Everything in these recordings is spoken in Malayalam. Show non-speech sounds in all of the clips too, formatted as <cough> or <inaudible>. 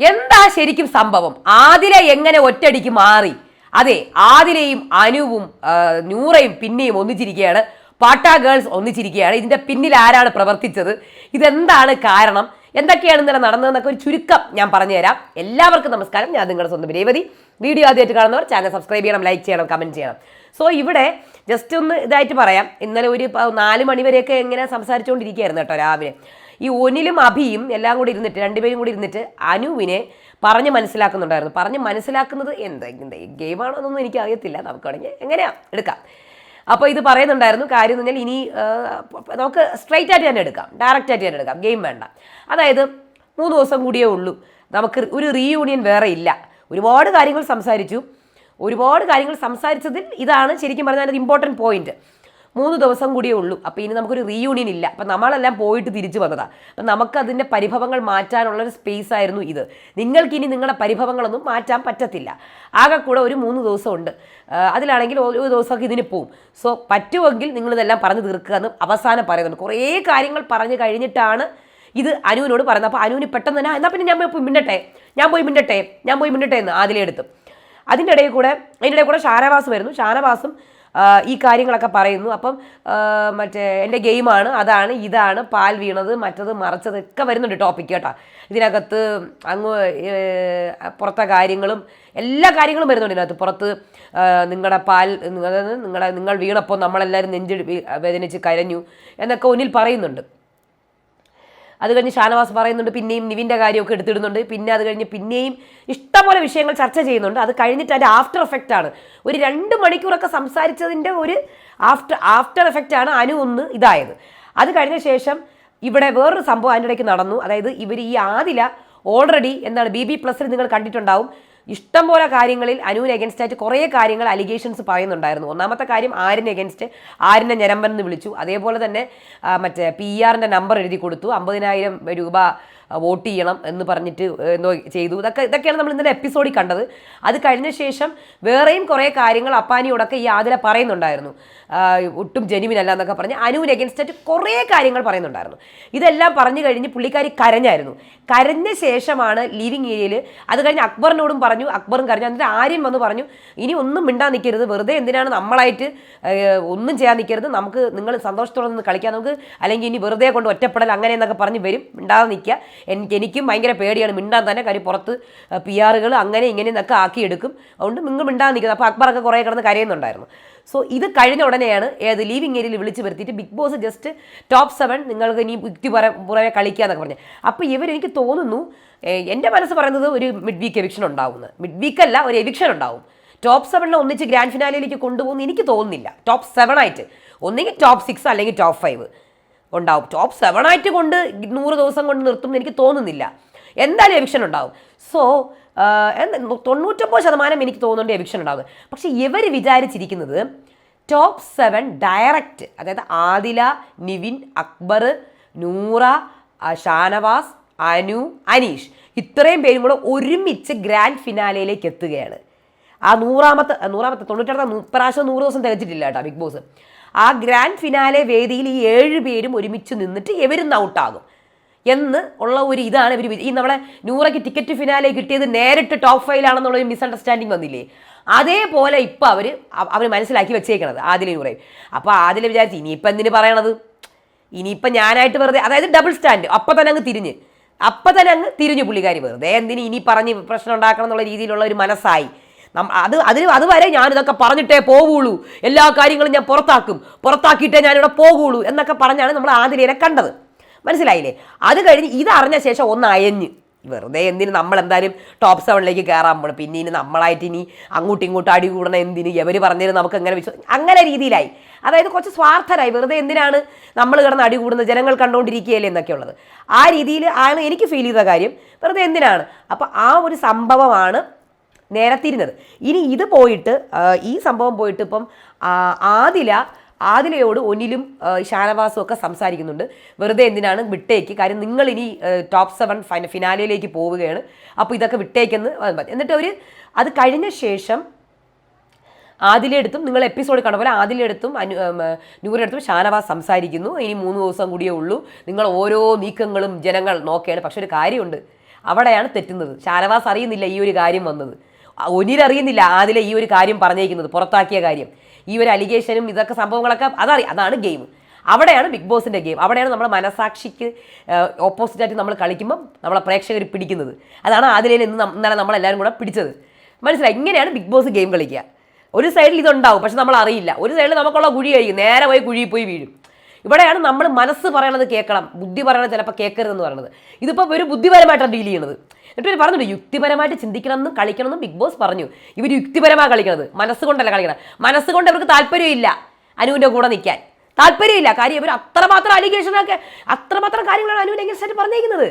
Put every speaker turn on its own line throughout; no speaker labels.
എന്താ ശരിക്കും സംഭവം? ആതിര എങ്ങനെ ഒറ്റടിക്ക് മാറി? അതെ ആതിരയും അനുവും നൂറയും പിന്നെയും ഒന്നിച്ചിരിക്കുകയാണ്. പാട്ടാ ഗേൾസ് ഒന്നിച്ചിരിക്കുകയാണ്. ഇതിന്റെ പിന്നിൽ ആരാണ് പ്രവർത്തിച്ചത്? ഇതെന്താണ് കാരണം? എന്തൊക്കെയാണ് ഇന്നലെ നടന്നതെന്നൊക്കെ ഒരു ചുരുക്കം ഞാൻ പറഞ്ഞുതരാം. എല്ലാവർക്കും നമസ്കാരം. ഞാൻ നിങ്ങളുടെ സ്വന്തം രേവതി വീഡിയോ ആദ്യമായിട്ട് കാണുന്നവർ ചാനൽ സബ്സ്ക്രൈബ് ചെയ്യണം ലൈക്ക് ചെയ്യണം കമന്റ് ചെയ്യണം. സോ ഇവിടെ ജസ്റ്റ് ഒന്ന് ഇതായിട്ട് പറയാം. ഇന്നലെ ഒരു നാല് മണിവരെയൊക്കെ എങ്ങനെ സംസാരിച്ചുകൊണ്ടിരിക്കുകയായിരുന്നു കേട്ടോ രാവിലെ. ഈ ഒനിലും അഭിയും എല്ലാം കൂടി ഇരുന്നിട്ട് രണ്ടുപേരും കൂടി ഇരുന്നിട്ട് അനുവിനെ പറഞ്ഞ് മനസ്സിലാക്കുന്നുണ്ടായിരുന്നു. പറഞ്ഞ് മനസ്സിലാക്കുന്നത് എന്താ ഗെയിമാണോ എന്നൊന്നും എനിക്ക് അറിയത്തില്ല നമുക്ക് വേണമെങ്കിൽ എങ്ങനെയാ? എടുക്കാം. അപ്പോൾ ഇത് പറയുന്നുണ്ടായിരുന്നു. കാര്യം എന്ന് പറഞ്ഞാൽ ഇനി നമുക്ക് സ്ട്രൈറ്റ് ആയിട്ട് തന്നെ എടുക്കാം. ഡയറക്റ്റ് ആയിട്ട് തന്നെ എടുക്കാം. ഗെയിം വേണ്ട. അതായത് മൂന്ന് ദിവസം കൂടിയേ ഉള്ളൂ. നമുക്ക് ഒരു റീയൂണിയൻ വേറെ ഇല്ല. ഒരുപാട് കാര്യങ്ങൾ സംസാരിച്ചു. ഒരുപാട് കാര്യങ്ങൾ സംസാരിച്ചതിൽ ഇതാണ് ശരിക്കും പറഞ്ഞാൽ ഇമ്പോർട്ടന്റ് പോയിന്റ് മൂന്ന് ദിവസം കൂടിയേ ഉള്ളൂ. അപ്പോൾ ഇനി നമുക്കൊരു റീയൂണിയൻ ഇല്ല. അപ്പം നമ്മളെല്ലാം പോയിട്ട് തിരിച്ചു വന്നതാണ് അപ്പം നമുക്ക് അതിന്റെ പരിഭവങ്ങൾ മാറ്റാനുള്ളൊരു സ്പേസ് ആയിരുന്നു ഇത്. നിങ്ങൾക്കിനി നിങ്ങളുടെ പരിഭവങ്ങളൊന്നും മാറ്റാൻ പറ്റത്തില്ല. ആകെ കൂടെ ഒരു മൂന്ന് ദിവസമുണ്ട്. അതിലാണെങ്കിൽ ഒരു ദിവസമൊക്കെ ഇതിന് പോവും. സോ പറ്റുമെങ്കിൽ നിങ്ങളിതെല്ലാം പറഞ്ഞു തീർക്കുക എന്ന് അവസാനം പറയുന്നുണ്ട്. കുറേ കാര്യങ്ങൾ പറഞ്ഞു കഴിഞ്ഞിട്ടാണ് ഇത് അനുവിനോട് പറയുന്നത്. അപ്പോൾ അനുവിന് പെട്ടെന്ന് തന്നെ എന്നാൽ എന്നാ പിന്നെ ഞാൻ പോയി മിണ്ടട്ടെ? ഞാൻ പോയി മിണ്ടട്ടെ? ഞാൻ പോയി മിണ്ടട്ടെ? എന്ന് എടുത്തു അതിന്റെ ഇടയിൽ കൂടെ അതിന്റെ ഇടയിൽ കൂടെ ഷാനവാസ് വരുന്നു. ഷാനവാസും ഈ കാര്യങ്ങളൊക്കെ പറയുന്നു. അപ്പം മറ്റേ എന്റെ ഗെയിമാണ് അതാണ് ഇതാണ് പാൽ വീണത് മറ്റത് മറച്ചത് ഒക്കെ വരുന്നുണ്ട് ടോപ്പിക്ക് കേട്ടോ. ഇതിനകത്ത് അങ്ങ് പുറത്തെ കാര്യങ്ങളും എല്ലാ കാര്യങ്ങളും വരുന്നുണ്ട് ഇതിനകത്ത്. പുറത്ത് നിങ്ങളുടെ പാൽ നിങ്ങളുടെ നിങ്ങൾ വീണപ്പോൾ നമ്മളെല്ലാവരും നെഞ്ച് വേദനിച്ച് കരഞ്ഞു എന്നൊക്കെ ഒന്നിൽ പറയുന്നുണ്ട്. അത് കഴിഞ്ഞ് ഷാനവാസ് പറയുന്നുണ്ട് പിന്നെയും നിവിന്റെ കാര്യമൊക്കെ എടുത്തിടുന്നുണ്ട്. പിന്നെ അത് കഴിഞ്ഞ് പിന്നെയും ഇഷ്ടംപോലെ വിഷയങ്ങൾ ചർച്ച ചെയ്യുന്നുണ്ട്. അത് കഴിഞ്ഞിട്ട് അതിന്റെ ആഫ്റ്റർ എഫക്റ്റാണ് ഒരു രണ്ട് മണിക്കൂറൊക്കെ സംസാരിച്ചതിന്റെ ഒരു ആഫ്റ്റർ ആഫ്റ്റർ എഫക്റ്റാണ് അനു ഒന്ന് ഇതായത്. അത് കഴിഞ്ഞ ശേഷം ഇവിടെ വേറൊരു സംഭവം അതിന്റെ ഇടയ്ക്ക് നടന്നു. അതായത് ഇവർ ഈ ആദില ഓൾറെഡി എന്താണ് ബി ബി പ്ലസിൽ നിങ്ങൾ കണ്ടിട്ടുണ്ടാവും. ഇഷ്ടംപോലെ കാര്യങ്ങളിൽ അനുവിന് എഗൻസ്റ്റ് ആയിട്ട് കുറേ കാര്യങ്ങൾ അലിഗേഷൻസ് പറയുന്നുണ്ടായിരുന്നു. ഒന്നാമത്തെ കാര്യം ആരിന് എഗൻസ്റ്റ് ആരിനെ ഞരമ്പൻ എന്ന് വിളിച്ചു. അതേപോലെ തന്നെ മറ്റേ പി ആറിന്റെ നമ്പർ എഴുതി കൊടുത്തു. അമ്പതിനായിരം രൂപ വോട്ട് ചെയ്യണം എന്ന് പറഞ്ഞിട്ട് എന്തോ ചെയ്തു. ഇതൊക്കെ ഇതൊക്കെയാണ് നമ്മൾ ഇന്നലെ എപ്പിസോഡിൽ കണ്ടത്. അത് കഴിഞ്ഞ ശേഷം വേറെയും കുറേ കാര്യങ്ങൾ അപ്പാനിയോടൊക്കെ ഈ ആതിര പറയുന്നുണ്ടായിരുന്നു. ഒട്ടും ജെനുവിനല്ല എന്നൊക്കെ പറഞ്ഞ് അനുവിന് എഗൻസ്റ്റായിട്ട് കുറേ കാര്യങ്ങൾ പറയുന്നുണ്ടായിരുന്നു. ഇതെല്ലാം പറഞ്ഞു കഴിഞ്ഞ് പുള്ളിക്കാരി കരഞ്ഞായിരുന്നു. കരഞ്ഞ ശേഷമാണ് ലിവിങ് ഏരിയയിൽ അത് കഴിഞ്ഞ് അക്ബറിനോടും പറഞ്ഞു അക്ബറും കരഞ്ഞു. എന്നിട്ട് ആര്യം വന്ന് പറഞ്ഞു ഇനി ഒന്നും മിണ്ടാൻ നിൽക്കരുത് വെറുതെ എന്തിനാണ് നമ്മളായിട്ട് ഒന്നും ചെയ്യാൻ നിൽക്കരുത് നമുക്ക് നിങ്ങൾ സന്തോഷത്തോടെ നിന്ന് കളിക്കാൻ നമുക്ക് അല്ലെങ്കിൽ ഇനി വെറുതെ കൊണ്ട് ഒറ്റപ്പെടൽ അങ്ങനെ എന്നൊക്കെ പറഞ്ഞ് വരും. മിണ്ടാതെ നിൽക്കുക. എനിക്ക് എനിക്കും ഭയങ്കര പേടിയാണ്. മിണ്ടാൻ തന്നെ കാര്യം പുറത്ത് പി ആറുകൾ അങ്ങനെ ഇങ്ങനെ എന്നൊക്കെ ആക്കിയെടുക്കും. അതുകൊണ്ട് നിങ്ങൾ മിണ്ടാൻ നിൽക്കുന്നത് അപ്പോൾ അക്ബറൊക്കെ കുറേ കിടന്ന് കരയുന്നുണ്ടായിരുന്നു. സോ ഇത് കഴിഞ്ഞ ഉടനെയാണ് ഏത് ലീവിങ് ഏരിയയിൽ വിളിച്ച് വരുത്തിയിട്ട് Bigg Boss just top seven നിങ്ങൾക്ക് ഇനി യുക്തി പുറ പുറമെ കളിക്കുക എന്നൊക്കെ പറഞ്ഞു. അപ്പോൾ ഇവരെനിക്ക് തോന്നുന്നു എന്റെ മനസ്സ് പറയുന്നത് ഒരു മിഡ് വീക്ക് എവിക്ഷൻ ഉണ്ടാവുമെന്ന്. മിഡ് വീക്ക് അല്ല ഒരു എവിക്ഷൻ ഉണ്ടാവും. ടോപ്പ് സെവനിൽ ഒന്നിച്ച് ഗ്രാൻഡ് ഫിനാലിയിലേക്ക് കൊണ്ടുപോകുന്ന എനിക്ക് തോന്നുന്നില്ല. ടോപ്പ് സെവൻ ആയിട്ട്. ഒന്നെങ്കിൽ ടോപ്പ് സിക്സ് അല്ലെങ്കിൽ ടോപ്പ് ഫൈവ് ഉണ്ടാവും. ടോപ്പ് സെവൻ ആയിട്ട് കൊണ്ട് നൂറ് ദിവസം കൊണ്ട് നിർത്തും എനിക്ക് തോന്നുന്നില്ല. എന്തായാലും എവിക്ഷൻ ഉണ്ടാവും. സോ എന്താ തൊണ്ണൂറ്റൊമ്പത് ശതമാനം എനിക്ക് തോന്നുന്നുണ്ട് എവിക്ഷൻ ഉണ്ടാവും. പക്ഷേ ഇവർ വിചാരിച്ചിരിക്കുന്നത് ടോപ്പ് സെവൻ ഡയറക്റ്റ് അതായത് ആദില നിവിൻ അക്ബർ നൂറ ഷാനവാസ് അനു അനീഷ് ഇത്രയും പേരും കൂടെ ഒരുമിച്ച് ഗ്രാൻഡ് ഫിനാലയിലേക്ക് എത്തുകയാണ്. ആ നൂറാമത്തെ നൂറാമത്തെ തൊണ്ണൂറ്റാമത്തെ പ്രാവശ്യം നൂറ് ദിവസം തികച്ചിട്ടില്ല കേട്ടോ ബിഗ് ബോസ്. ആ ഗ്രാൻഡ് ഫിനാലെ വേദിയിൽ ഈ ഏഴ് പേരും ഒരുമിച്ച് നിന്നിട്ട് എവരും ഔട്ടാകും. എന്ന് ഉള്ള ഒരു ഇതാണ് ഇവർ ഈ നമ്മളെ നൂറയ്ക്ക് ടിക്കറ്റ് ഫിനാലെ കിട്ടിയത് നേരിട്ട് ടോപ്പ് ഫൈവിലാണെന്നുള്ള ഒരു മിസ്അണ്ടർസ്റ്റാൻഡിങ് വന്നില്ലേ? അതേപോലെ ഇപ്പോൾ അവർ അവർ മനസ്സിലാക്കി വെച്ചേക്കണത് ആദില നൂറയും അപ്പോൾ ആദില വിചാരിച്ചു ഇനിയിപ്പോൾ എന്തിന് പറയണത്? ഇനിയിപ്പം ഞാനായിട്ട് വെറുതെ അതായത് ഡബിൾ സ്റ്റാൻഡ് അപ്പം തന്നെ അങ്ങ് തിരിഞ്ഞ്. അപ്പം തന്നെ അങ്ങ് തിരിഞ്ഞു പുള്ളിക്കാരി വെറുതെ എന്തിന് ഇനി പറഞ്ഞ് പ്രശ്നം ഉണ്ടാക്കണം എന്നുള്ള രീതിയിലുള്ള ഒരു മനസ്സായി. അത് അതിന് അതുവരെ ഞാൻ ഇതൊക്കെ പറഞ്ഞിട്ടേ പോവുള്ളൂ. എല്ലാ കാര്യങ്ങളും ഞാൻ പുറത്താക്കും. പുറത്താക്കിയിട്ടേ ഞാനിവിടെ പോകുള്ളൂ എന്നൊക്കെ പറഞ്ഞാണ് നമ്മൾ ആതിരയെ കണ്ടത്. മനസ്സിലായില്ലേ? അത് കഴിഞ്ഞ് അറിഞ്ഞ ശേഷം ഒന്ന് അയഞ്ഞ്. വെറുതെ എന്തിന് നമ്മൾ എന്തായാലും ടോപ്പ് സെവനിലേക്ക് കയറാൻ പോകണം പിന്നെ ഇനി നമ്മളായിട്ട് ഇനി അങ്ങോട്ടും ഇങ്ങോട്ടും അടി കൂടണം എന്തിന്? എവർ പറഞ്ഞു നമുക്ക് എങ്ങനെ വിശ്വസം അങ്ങനെ രീതിയിലായി. അതായത് കുറച്ച് സ്വാർത്ഥരായി. വെറുതെ എന്തിനാണ് നമ്മൾ കിടന്ന് അടി കൂടുന്നത് ജനങ്ങൾ കണ്ടുകൊണ്ടിരിക്കുകയല്ലേ എന്നൊക്കെ ഉള്ളത് ആ രീതിയിൽ ആണ് എനിക്ക് ഫീൽ ചെയ്ത കാര്യം. വെറുതെ എന്തിനാണ്? അപ്പോൾ ആ ഒരു സംഭവമാണ് നേരത്തിരുന്നത്. ഇനി ഇത് പോയിട്ട് ഈ സംഭവം പോയിട്ട് ഇപ്പം ആദില ആദിലയോട് ഒന്നിലും ഷാനവാസും ഒക്കെ സംസാരിക്കുന്നുണ്ട്. വെറുതെ എന്തിനാണ് വിട്ടേക്ക്? കാര്യം നിങ്ങൾ ഇനി ടോപ്പ് സെവൻ ഫൈന ഫിനാലയിലേക്ക് പോവുകയാണ്. അപ്പോൾ ഇതൊക്കെ വിട്ടേക്കെന്ന്. എന്നിട്ട് അവർ അത് കഴിഞ്ഞ ശേഷം ആദിലെടുത്തും നിങ്ങൾ എപ്പിസോഡ് കണ്ട പോലെ ആദിലെടുത്തും അനു ഉം, നൂറെടുത്തും ഷാനവാസ് സംസാരിക്കുന്നു. ഇനി മൂന്ന് ദിവസം കൂടിയേ ഉള്ളൂ. നിങ്ങൾ ഓരോ നീക്കങ്ങളും ജനങ്ങൾ നോക്കുകയാണ് പക്ഷെ ഒരു കാര്യമുണ്ട്. അവിടെയാണ് തെറ്റുന്നത്. ഷാനവാസ് അറിയുന്നില്ല ഈ ഒരു കാര്യം വന്നത്. ഒനിരറിയുന്നില്ല ആദിലെ ഈ ഒരു കാര്യം പറഞ്ഞേക്കുന്നത് പുറത്താക്കിയ കാര്യം. ഈ ഒരു അലിഗേഷനും ഇതൊക്കെ സംഭവങ്ങളൊക്കെ അതറിയാം അതാണ് ഗെയിം. അവിടെയാണ് ബിഗ് ബോസിന്റെ ഗെയിം. അവിടെയാണ് നമ്മുടെ മനസാക്ഷിക്ക് ഓപ്പോസിറ്റ് ആയിട്ട് നമ്മൾ കളിക്കുമ്പം നമ്മളെ പ്രേക്ഷകർ പിടിക്കുന്നത്. അതാണ് ആദിലയിൽ ഇന്ന് ഇന്നലെ നമ്മളെല്ലാവരും കൂടെ പിടിച്ചത്. മനസ്സിലായി? ഇങ്ങനെയാണ് ബിഗ് ബോസ് ഗെയിം കളിക്കുക. ഒരു സൈഡിൽ ഇതുണ്ടാവും പക്ഷെ നമ്മൾ അറിയില്ല ഒരു സൈഡിൽ നമുക്കുള്ള കുഴി കഴിക്കും നേരെ പോയി കുഴിയിൽ പോയി വീഴും. ഇവിടെയാണ് നമ്മൾ മനസ്സ് പറയണത് കേൾക്കണം. ബുദ്ധി പറയണത് ചിലപ്പോൾ കേൾക്കരുതെന്ന് പറയുന്നത് ഇതിപ്പോൾ ഒരു ബുദ്ധിപരമായിട്ടാണ് ഡീൽ ചെയ്യുന്നത് എന്നിട്ട് ഇവർ പറഞ്ഞു യുക്തിപരമായിട്ട് ചിന്തിക്കണമെന്നും കളിക്കണമെന്നും ബിഗ് ബോസ് പറഞ്ഞു. ഇവർ യുക്തിപരമാണ് കളിക്കണത്. മനസ്സുകൊണ്ടല്ല കളിക്കണം മനസ്സുകൊണ്ട് അവർക്ക് താല്പര്യമില്ല അനുവിന്റെ കൂടെ നിൽക്കാൻ. താല്പര്യമില്ല. കാര്യം ഇവർ അത്രമാത്രം അലിഗേഷനൊക്കെ അത്രമാത്രം കാര്യങ്ങളാണ് അനുവിന്റെ എങ്ങനെ പറഞ്ഞേക്കുന്നത്.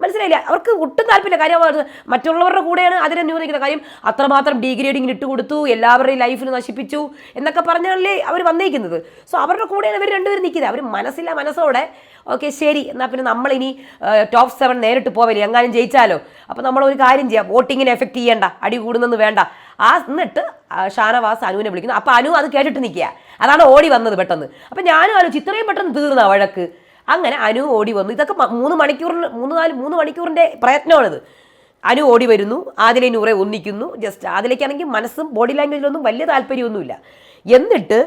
മനസ്സിലായില്ല. അവർക്ക് ഒട്ടും താല്പര്യമില്ല. കാര്യം മറ്റുള്ളവരുടെ കൂടെയാണ് അതിനെ ന്യൂനിക്കുന്ന കാര്യം. അത്രമാത്രം ഡീഗ്രേഡിങ്ങിന് ഇട്ട് കൊടുത്തു. എല്ലാവരുടെയും ലൈഫിൽ നശിപ്പിച്ചു എന്നൊക്കെ പറഞ്ഞാലേ അവർ വന്നേക്കുന്നത്. സോ അവരുടെ കൂടെയാണ് ഇവർ രണ്ടുപേരും നിൽക്കുന്നത്. അവർ മനസ്സില്ല മനസ്സോടെ ഓക്കെ ശരി. എന്നാൽ പിന്നെ നമ്മളിനി ടോപ്പ് സെവൻ നേരിട്ട് പോവില്ല? എങ്ങാനും ജയിച്ചാലോ? അപ്പോൾ നമ്മൾ ഒരു കാര്യം ചെയ്യാം. വോട്ടിങ്ങിനെ എഫക്റ്റ് ചെയ്യേണ്ട. അടി കൂടുന്നെന്ന് വേണ്ട. ആ എന്നിട്ട് ഷാനവാസ് അനുവിനെ വിളിക്കുന്നു. അപ്പോൾ അനു അത് കേട്ടിട്ട് നിൽക്കുക. അതാണ് ഓടി വന്നത് പെട്ടെന്ന്. അപ്പം ഞാനും ആലോചിച്ചു ഇത്രയും പെട്ടെന്ന് തീർന്ന വഴക്ക്? അങ്ങനെ അനു ഓടി വന്നു. ഇതൊക്കെ മൂന്ന് മണിക്കൂറിന് മൂന്ന് നാല് മൂന്ന് മണിക്കൂറിന്റെ പ്രയത്നമാണിത്. അനു ഓടി വരുന്നു. ആദിലെ നൂറെ ഒന്നിക്കുന്നു. ജസ്റ്റ് ആദിലേക്കാണെങ്കിൽ മനസ്സും ബോഡി ലാംഗ്വേജിലൊന്നും വലിയ താല്പര്യമൊന്നുമില്ല. എന്നിട്ട്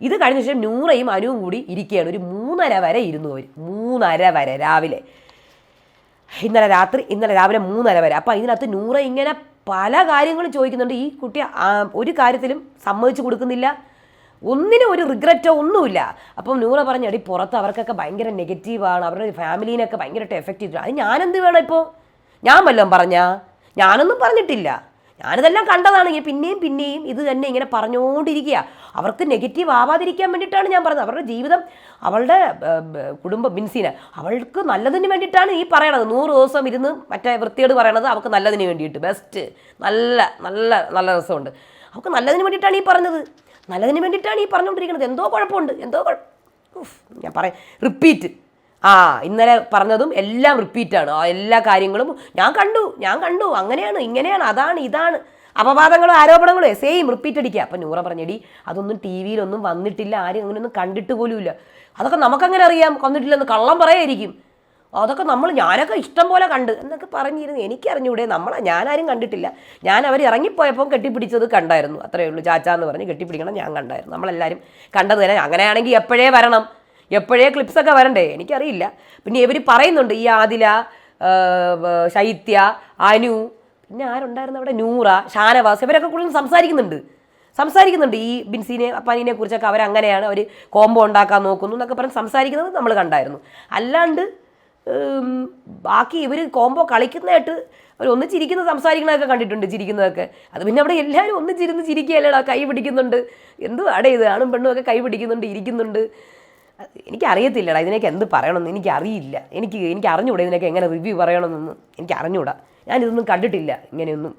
ഇത് കഴിഞ്ഞ ശേഷം നൂറയും അനുവും കൂടി ഇരിക്കുകയാണ്. ഒരു മൂന്നര വരെ ഇരുന്നു അവർ മൂന്നര വരെ രാവിലെ. ഇന്നലെ രാത്രി ഇന്നലെ രാവിലെ മൂന്നര വരെ. അപ്പോൾ ഇതിനകത്ത് നൂറ ഇങ്ങനെ പല കാര്യങ്ങളും ചോദിക്കുന്നുണ്ട്. ഈ കുട്ടി ഒരു കാര്യത്തിലും സമ്മതിച്ചു കൊടുക്കുന്നില്ല. ഒന്നിനും ഒരു റിഗ്രറ്റോ ഒന്നുമില്ല. അപ്പം നൂറ പറഞ്ഞു അടി പുറത്ത് അവർക്കൊക്കെ ഭയങ്കര നെഗറ്റീവാണ് അവരുടെ ഫാമിലീനൊക്കെ ഭയങ്കരമായിട്ട് എഫക്റ്റ് ചെയ്തിട്ടുണ്ട് അത് ഞാനെന്ത് വേണം ഇപ്പോൾ ഞാൻ വല്ലതും പറഞ്ഞാ? ഞാനൊന്നും പറഞ്ഞിട്ടില്ല. ഞാനിതെല്ലാം കണ്ടതാണ്. പിന്നെയും പിന്നെയും ഇത് തന്നെ ഇങ്ങനെ പറഞ്ഞുകൊണ്ടിരിക്കുക അവർക്ക് നെഗറ്റീവ് ആവാതിരിക്കാൻ വേണ്ടിയിട്ടാണ് ഞാൻ പറഞ്ഞത്. അവരുടെ ജീവിതം അവളുടെ കുടുംബ മിൻസിന് അവൾക്ക് നല്ലതിന് വേണ്ടിയിട്ടാണ് ഈ പറയണത്. നൂറ് ദിവസം ഇരുന്ന് മറ്റേ വൃത്തിയോട് പറയണത് അവൾക്ക് നല്ലതിന് വേണ്ടിയിട്ട്. ബെസ്റ്റ് നല്ല നല്ല നല്ല രസമുണ്ട്. അവൾക്ക് നല്ലതിന് വേണ്ടിയിട്ടാണ് ഈ പറഞ്ഞത്. നല്ലതിന് വേണ്ടിയിട്ടാണ് ഈ പറഞ്ഞുകൊണ്ടിരിക്കുന്നത്. എന്തോ കുഴപ്പമുണ്ട്. എന്തോ ഞാൻ പറയാം. റിപ്പീറ്റ് ആ ഇന്നലെ പറഞ്ഞതും എല്ലാം റിപ്പീറ്റാണ് ആ എല്ലാ കാര്യങ്ങളും ഞാൻ കണ്ടു. ഞാൻ കണ്ടു. അങ്ങനെയാണ് ഇങ്ങനെയാണ് അതാണ് ഇതാണ്. അപവാദങ്ങളും ആരോപണങ്ങളും സെയിം റിപ്പീറ്റ് അടിക്കുക. അപ്പം നൂറ പറഞ്ഞടി അതൊന്നും ടി വിയിലൊന്നും വന്നിട്ടില്ല ആരും അങ്ങനെയൊന്നും കണ്ടിട്ട് പോലുമില്ല. അതൊക്കെ നമുക്കങ്ങനെ അറിയാം. വന്നിട്ടില്ലെന്ന് കള്ളം പറയായിരിക്കും. അതൊക്കെ നമ്മൾ ഞാനൊക്കെ ഇഷ്ടം പോലെ കണ്ട് എന്നൊക്കെ പറഞ്ഞിരുന്നു. എനിക്കറിഞ്ഞൂടെ നമ്മളെ ഞാനാരും കണ്ടിട്ടില്ല. ഞാൻ അവർ ഇറങ്ങിപ്പോയപ്പോൾ കെട്ടിപ്പിടിച്ചത് കണ്ടായിരുന്നു. അത്രയേ ഉള്ളൂ. ചാച്ച എന്ന് പറഞ്ഞ് കെട്ടിപ്പിടിക്കണം ഞാൻ കണ്ടായിരുന്നു. നമ്മളെല്ലാവരും കണ്ടത് തന്നെ. അങ്ങനെയാണെങ്കിൽ എപ്പോഴേ വരണം? എപ്പോഴേ ക്ലിപ്സൊക്കെ വരണ്ടേ? എനിക്കറിയില്ല. പിന്നെ ഇവർ പറയുന്നുണ്ട് ഈ ആദില ശൈത്യ അനു പിന്നെ ആരുണ്ടായിരുന്നു അവിടെ? നൂറ ഷാനവാസ്. ഇവരൊക്കെ കൂടുതൽ സംസാരിക്കുന്നുണ്ട്. സംസാരിക്കുന്നുണ്ട്. ഈ ബിൻസിനെ അപ്പാനിനെ കുറിച്ചൊക്കെ അവരങ്ങനെയാണ് അവർ കോംബോ ഉണ്ടാക്കാൻ നോക്കുന്നു എന്നൊക്കെ പറഞ്ഞ് സംസാരിക്കുന്നത് നമ്മൾ കണ്ടായിരുന്നു. അല്ലാണ്ട് ബാക്കി ഇവർ കോംബോ കളിക്കുന്നതായിട്ട് അവർ ഒന്നിച്ചിരിക്കുന്ന സംസാരിക്കണതൊക്കെ കണ്ടിട്ടുണ്ട് ചിരിക്കുന്നതൊക്കെ. അത് പിന്നെ അവിടെ എല്ലാവരും ഒന്നിച്ചിരുന്ന് ചിരിന്ന് ചിരിക്കുകയല്ലേടാ കൈ പിടിക്കുന്നുണ്ട്. എന്തുവാടെ ഇത്? ആണും പെണ്ണും ഒക്കെ കൈ പിടിക്കുന്നുണ്ട് ഇരിക്കുന്നുണ്ട്. എനിക്കറിയത്തില്ലടാ ഇതിനൊക്കെ എന്ത് പറയണമെന്ന്. എനിക്കറിയില്ല. എനിക്ക് എനിക്ക് അറിഞ്ഞൂടാ ഇതിനൊക്കെ എങ്ങനെ റിവ്യൂ പറയണമെന്നൊന്നും എനിക്ക് അറിഞ്ഞൂടാ ഞാനിതൊന്നും കണ്ടിട്ടില്ല ഇങ്ങനെയൊന്നും.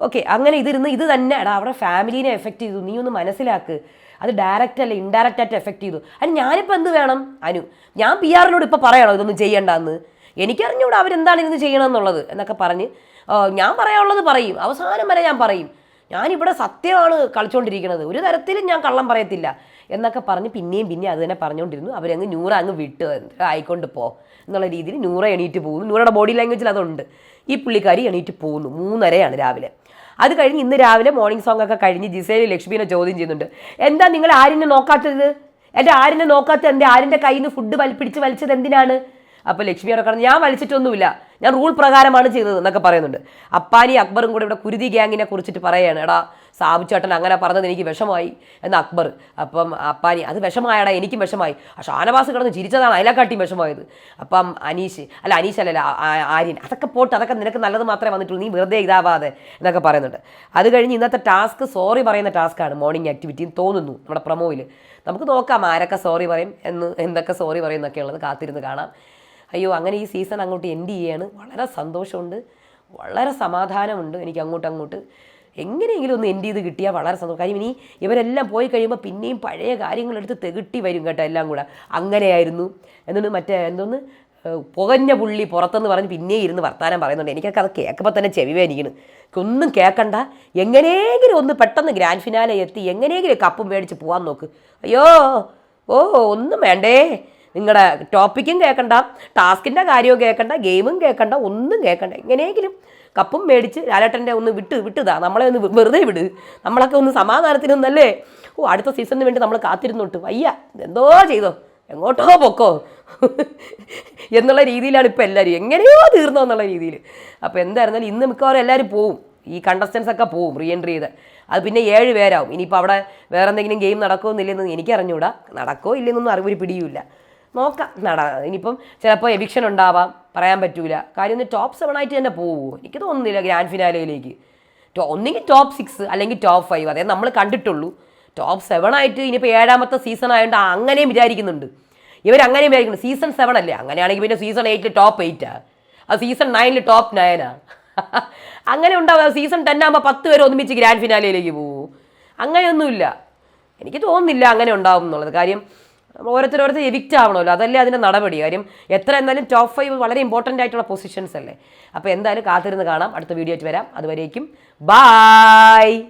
ഓക്കെ അങ്ങനെ ഇതിരുന്ന് ഇത് തന്നെ എടാ അവിടെ ഫാമിലീനെ എഫക്റ്റ് ചെയ്തു. നീ ഒന്ന് മനസ്സിലാക്ക്. അത് ഡയറക്റ്റ് അല്ല ഇൻഡയറക്റ്റ് ആയിട്ട് എഫക്റ്റ് ചെയ്തു. അതിന് ഞാനിപ്പോൾ എന്ത് വേണം? അനു ഞാൻ പി ആറിനോട് ഇപ്പോൾ പറയണോ ഇതൊന്നും ചെയ്യേണ്ടെന്ന്. എനിക്കറിഞ്ഞുകൂടെ അവരെന്താണ് ഇന്ന് ചെയ്യണമെന്നുള്ളത് എന്നൊക്കെ പറഞ്ഞ് ഞാൻ പറയാനുള്ളത് പറയും. അവസാനം വരെ ഞാൻ പറയും. ഞാനിവിടെ സത്യമാണ് കളിച്ചുകൊണ്ടിരിക്കുന്നത് ഒരു തരത്തിലും ഞാൻ കള്ളം പറയത്തില്ല എന്നൊക്കെ പറഞ്ഞ് പിന്നെയും പിന്നെയും അത് തന്നെ പറഞ്ഞുകൊണ്ടിരുന്നു അവരങ്ങ് നൂറ അങ്ങ് വിട്ട് ആയിക്കൊണ്ട് പോ എന്നുള്ള രീതിയിൽ നൂറ എണീറ്റ് പോകുന്നു. നൂറയുടെ ബോഡി ലാംഗ്വേജിൽ അതുണ്ട്. ഈ പുള്ളിക്കാരി എണീറ്റ് പോകുന്നു. മൂന്നരയാണ് രാവിലെ. അത് കഴിഞ്ഞ് ഇന്ന് രാവിലെ മോർണിംഗ് സോങ് ഒക്കെ കഴിഞ്ഞ് ജിസേലി ലക്ഷ്മിനെ ചോദ്യം ചെയ്യുന്നുണ്ട്. എന്താ നിങ്ങൾ ആരിനെ നോക്കാത്തത്? എന്റെ ആരിനെ നോക്കാത്തത് എന്റെ ആരിന്റെ കയ്യിൽ നിന്ന് ഫുഡ് വലിപ്പിടിച്ച് വലിച്ചത് എന്തിനാണ്? അപ്പോൾ ലക്ഷ്മി അവിടെ കടന്ന് ഞാൻ വലിച്ചിട്ടൊന്നുമില്ല ഞാൻ റൂൾ പ്രകാരമാണ് ചെയ്തത് എന്നൊക്കെ പറയുന്നുണ്ട്. അപ്പാനി അക്ബറും കൂടെ ഇവിടെ കുരുതി ഗ്യാങ്ങിനെ കുറിച്ചിട്ട് പറയുകയാണ് എടാ സാബു ചേട്ടൻ അങ്ങനെ പറഞ്ഞത് എനിക്ക് വിഷമായി എന്ന് അക്ബർ. അപ്പം അപ്പാനി അത് വിഷമായടാ എനിക്കും വിഷമായി. ഷാനവാസ് കിടന്ന് ചിരിച്ചതാണ് അതിനെക്കാട്ടിയും വിഷമായത് അപ്പം അനീഷ് അല്ല അനീഷ് അല്ലല്ല ആര്യൻ അതൊക്കെ പോട്ട് അതൊക്കെ നിനക്ക് നല്ലത് മാത്രമേ വന്നിട്ടുള്ളൂ നീ വെറുതെ ഇതാവാതെ എന്നൊക്കെ പറയുന്നുണ്ട്. അത് കഴിഞ്ഞ് ഇന്നത്തെ ടാസ്ക് സോറി പറയുന്ന ടാസ്ക്കാണ് മോർണിംഗ് ആക്ടിവിറ്റി തോന്നുന്നു നമ്മുടെ പ്രൊമോയിൽ നമുക്ക് നോക്കാം ആരൊക്കെ സോറി പറയും എന്ന് എന്തൊക്കെ സോറി പറയും എന്നൊക്കെയുള്ളത് കാത്തിരുന്ന് കാണാം. അയ്യോ അങ്ങനെ ഈ സീസൺ അങ്ങോട്ട് എൻഡ് ചെയ്യാണ്. വളരെ സന്തോഷമുണ്ട്. വളരെ സമാധാനമുണ്ട് എനിക്ക് അങ്ങോട്ട് അങ്ങോട്ട് എങ്ങനെയെങ്കിലും ഒന്ന് എൻഡ് ചെയ്ത് കിട്ടിയാൽ വളരെ സന്തോഷം കാര്യം ഇനി ഇവരെല്ലാം പോയി കഴിയുമ്പോൾ പിന്നെയും പഴയ കാര്യങ്ങളെടുത്ത് തെകിട്ടി വരും കേട്ടോ എല്ലാം കൂടെ. അങ്ങനെയായിരുന്നു. എന്നിട്ട് മറ്റേ എന്തോന്ന്? പുകഞ്ഞ പുള്ളി പുറത്തെന്ന് പറഞ്ഞ് പിന്നെയും ഇരുന്ന് വർത്താനം പറയുന്നുണ്ട്. എനിക്കൊക്കെ അത് കേൾക്കുമ്പോൾ തന്നെ ചെവി വേനിക്കണം ഒന്നും കേൾക്കണ്ട. എങ്ങനെയെങ്കിലും ഒന്ന് പെട്ടെന്ന് ഗ്രാൻഡ് ഫിനാലെ എത്തി എങ്ങനെയെങ്കിലും കപ്പും മേടിച്ച് പോകാൻ നോക്ക്. അയ്യോ ഓ ഒന്നും വേണ്ടേ. നിങ്ങളുടെ ടോപ്പിക്കും കേൾക്കണ്ട ടാസ്കിന്റെ കാര്യവും കേൾക്കണ്ട ഗെയിമും കേൾക്കണ്ട ഒന്നും കേൾക്കണ്ട എങ്ങനെയെങ്കിലും കപ്പും മേടിച്ച് ലാലേട്ടന്റെ ഒന്ന് വിട്ട് വിട്ടുതാ നമ്മളെ ഒന്ന് വെറുതെ വിട്. നമ്മളൊക്കെ ഒന്ന് സമാധാനത്തിനൊന്നല്ലേ ഓ അടുത്ത സീസണിന് വേണ്ടി നമ്മൾ കാത്തിരുന്നോട്ട്. വയ്യ എന്തോ ചെയ്തോ എങ്ങോട്ടോ പൊക്കോ <laughs> എന്നുള്ള രീതിയിലാണ് ഇപ്പോൾ എല്ലാവരും എങ്ങനെയോ തീർന്നോ എന്നുള്ള രീതിയിൽ അപ്പോൾ എന്തായിരുന്നാലും ഇന്ന് മിക്കവാറും എല്ലാവരും പോവും. ഈ കണ്ടസ്റ്റൻസ് ഒക്കെ പോവും റീ എൻട്രി ചെയ്ത്. അത് പിന്നെ ഏഴ് പേരാവും. ഇനിയിപ്പോൾ അവിടെ വേറെ എന്തെങ്കിലും ഗെയിം നടക്കുമോ എന്നില്ലെന്ന് എനിക്കറിഞ്ഞൂടാ. നടക്കോ ഇല്ലെന്നൊന്നും അറിവൊരു പിടിയുമില്ല. നോക്കാം. നട ഇനിയിപ്പം ചിലപ്പോൾ എവിക്ഷൻ ഉണ്ടാവാം. പറയാൻ പറ്റൂല. കാര്യം ഒന്ന് ടോപ്പ് സെവൻ ആയിട്ട് തന്നെ പോകുമോ എനിക്ക് തോന്നുന്നില്ല ഗ്രാൻഡ് ഫിനാലയിലേക്ക് ഒന്നുകിൽ ടോപ്പ് സിക്സ് അല്ലെങ്കിൽ ടോപ്പ് ഫൈവ് അതായത് നമ്മൾ കണ്ടിട്ടുള്ളൂ. ടോപ്പ് സെവൻ ആയിട്ട് ഇനിയിപ്പോൾ ഏഴാമത്തെ സീസൺ ആയതുകൊണ്ട് അങ്ങനെയും വിചാരിക്കുന്നുണ്ട്. ഇവർ അങ്ങനെയും വിചാരിക്കുന്നു സീസൺ സെവൻ അല്ലേ? അങ്ങനെയാണെങ്കിൽ പിന്നെ സീസൺ എയ്റ്റിൽ ടോപ്പ് എയ്റ്റാണ് ആ. സീസൺ നയനിൽ ടോപ്പ് നയനാ അങ്ങനെ ഉണ്ടാവുക സീസൺ ടെൻ ആകുമ്പോൾ പത്ത് പേര് ഒന്നിച്ച് ഗ്രാൻഡ് ഫിനാലയിലേക്ക് പോകും അങ്ങനെയൊന്നുമില്ല. എനിക്ക് തോന്നുന്നില്ല അങ്ങനെ ഉണ്ടാവും എന്നുള്ളത്. കാര്യം ഓരോരുത്തർ എവിക്റ്റ് ആവണമല്ലോ. അതല്ലേ അതിന്റെ നടപടി. കാര്യം എത്ര എന്നാലും ടോപ്പ് ഫൈവ് വളരെ ഇമ്പോർട്ടന്റ് ആയിട്ടുള്ള പൊസിഷൻസ് അല്ലേ. അപ്പോൾ എന്തായാലും കാത്തിരുന്ന് കാണാം. അടുത്ത വീഡിയോ ആയിട്ട് വരാം. അതുവരേക്കും ബായ്